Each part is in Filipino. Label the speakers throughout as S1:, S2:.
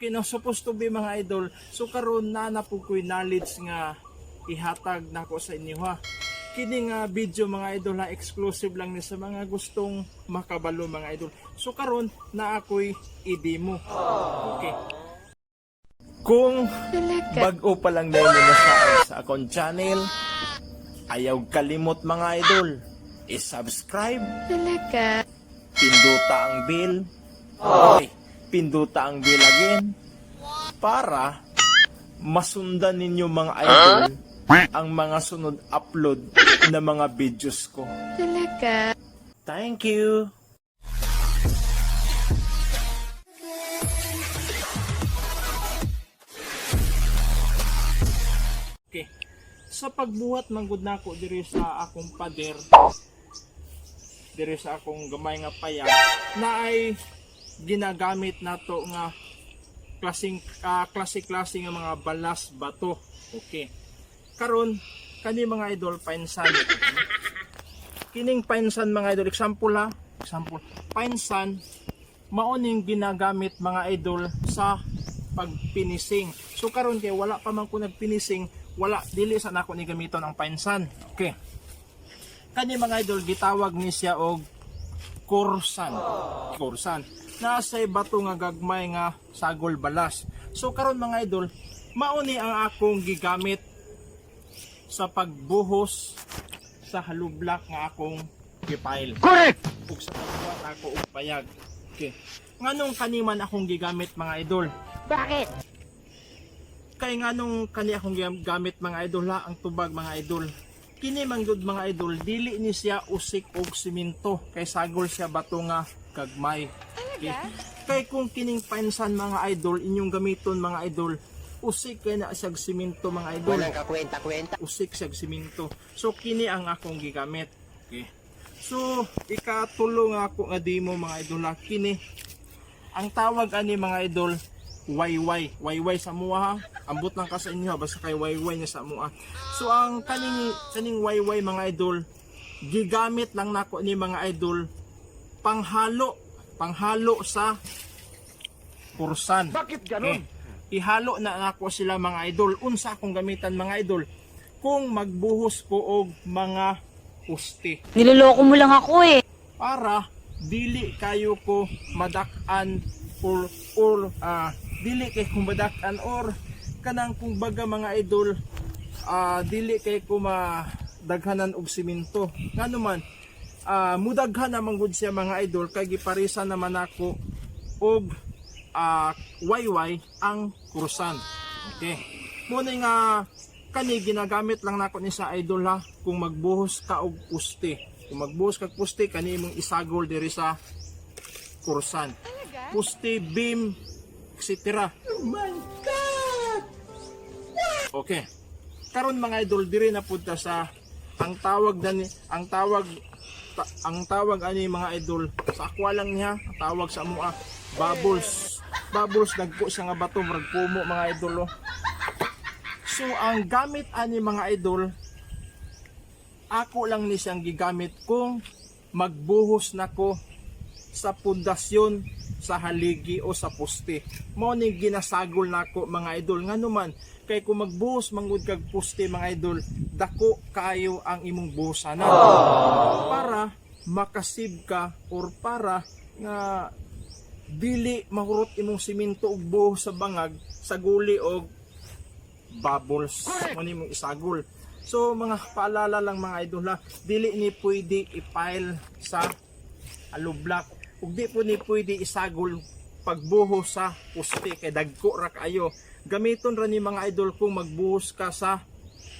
S1: kino supposed to be mga idol. So karon na na po ko'y knowledge nga ihatag nako sa inyo ha? Kini nga video mga idol ha? Exclusive lang ni sa mga gustong makabalo mga idol. So karon na ako'y i-demo okay. Kung bago pa lang na na sa, sa akong channel ayaw kalimot mga idol. I-subscribe.
S2: Talaga.
S1: pinduta ang bell. Okay, pinduta ang bell again para masundan ninyo mga idol ang mga sunod upload na mga videos ko.
S2: Talaga.
S1: Thank you. Okay. Sa pagbuhat manggod nako diri sa akong pader diri sa akong gamay nga paya na ay ginagamit nato nga klaseng ah, klase-klase nga mga balas bato. Okay. Karon kani mga idol painsan. Kining painsan mga idol example ha, example. Painsan mao ning ginagamit mga idol sa pagpinising. So karon kay wala pa man ko nagpinising, wala dili sa nako ni gamiton ang painsan. Okay kani mga idol gitawag ni siya og kursan kursan nasa bato nga gagmay nga sagol balas. So karon mga idol mauni ang akong gigamit sa pagbuhos sa halublak nga akong gipile
S3: Correct!
S1: ug sa pagbuhat ako og payag okay. Nganong kaniman akong gigamit mga idol?
S3: Bakit?
S1: kay nganong kani akong gam- gamit mga idol ha ang tubag mga idol. Kini man gud mga idol dili ni siya usik og simento kay sagol siya bato nga kagmay okay. kay kung kining painsan mga idol inyong gamiton mga idol usik kay na siya simento mga idol.
S3: Walang kakwenta-kwenta.
S1: usik siya simento so kini ang akong gigamit. Okay. so ikatulo nga ako nga demo mga idol ha, kini ang tawag ani mga idol wayway. Wayway sa mua ha. Ambot lang ka sa inyo ha, basta kay wayway niya sa mua. So ang kaning kaning wayway mga idol gigamit lang nako ni mga idol panghalo panghalo sa kursan
S3: Bakit
S1: Eh, ihalo na nako sila mga idol. Unsa akong gamitan mga idol? Kung magbuhos ko og mga puste
S2: Niloloko mo lang ako eh.
S1: para dili kayo ko madak-an or or ah, dili kay ko madak-an or kanang kung baga mga idol ah, dili kay ko madaghanan og simento. Ngano man ah, mudaghan naman gud siya mga idol kay giparisan naman ako og ah, wayway ang kursan. Okay. Muna nga kani ginagamit lang nako ni sa idol ha kung magbuhos ka og puste. Kung magbuhos ka og puste kani imong isagol diri sa kursan. Puste, beam, etc. Oh my god. Okay. Karon mga idol diri na punta sa ang tawag dani ang tawag ta- ang tawag ani mga idol sa akwa lang niya ang tawag sa mua bubbles bubbles nagko siya nga bato murag pumo mga idol oh. so ang gamit ani mga idol ako lang ni siyang gigamit kung magbuhos nako sa pundasyon sa haligi o sa poste mao ni ginasagol nako mga idol. Ngano man kay kung magbuhos mangud kag poste mga idol dako kayo ang imong buhosanan para makasib ka or para nga dili mahurot imong simento ug buhos sa bangag sa guli og bubbles. Mo ni mong isagol. So mga paalala lang mga idol ha? Dili ni pwede i-pile sa alublak ug di po ni pwede isagol pagbuhos sa puste kay dagko ra kayo gamiton ra ni mga idol kung magbuhos ka sa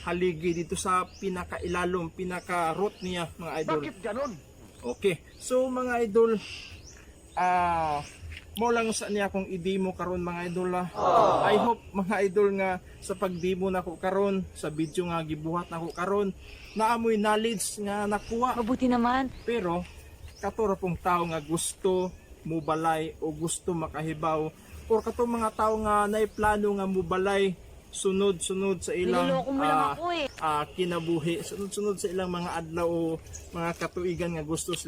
S1: haligi dito sa pinakailalom pinaka root niya mga idol
S3: Bakit ganon?
S1: Okay. So mga idol, ah mo lang sa niya akong i-demo karon mga idol ah. I hope mga idol nga sa pag-demo nako karon sa video nga gibuhat nako karon naamoy knowledge nga nakuha
S2: Mabuti naman.
S1: pero katuro pong tao nga gusto mubalay o gusto makahibaw or kato mga tao nga nay plano nga mubalay sunod-sunod sa ilang
S2: eh.
S1: ah, kinabuhi sunod-sunod sa ilang mga adlaw o mga katuigan nga gusto sila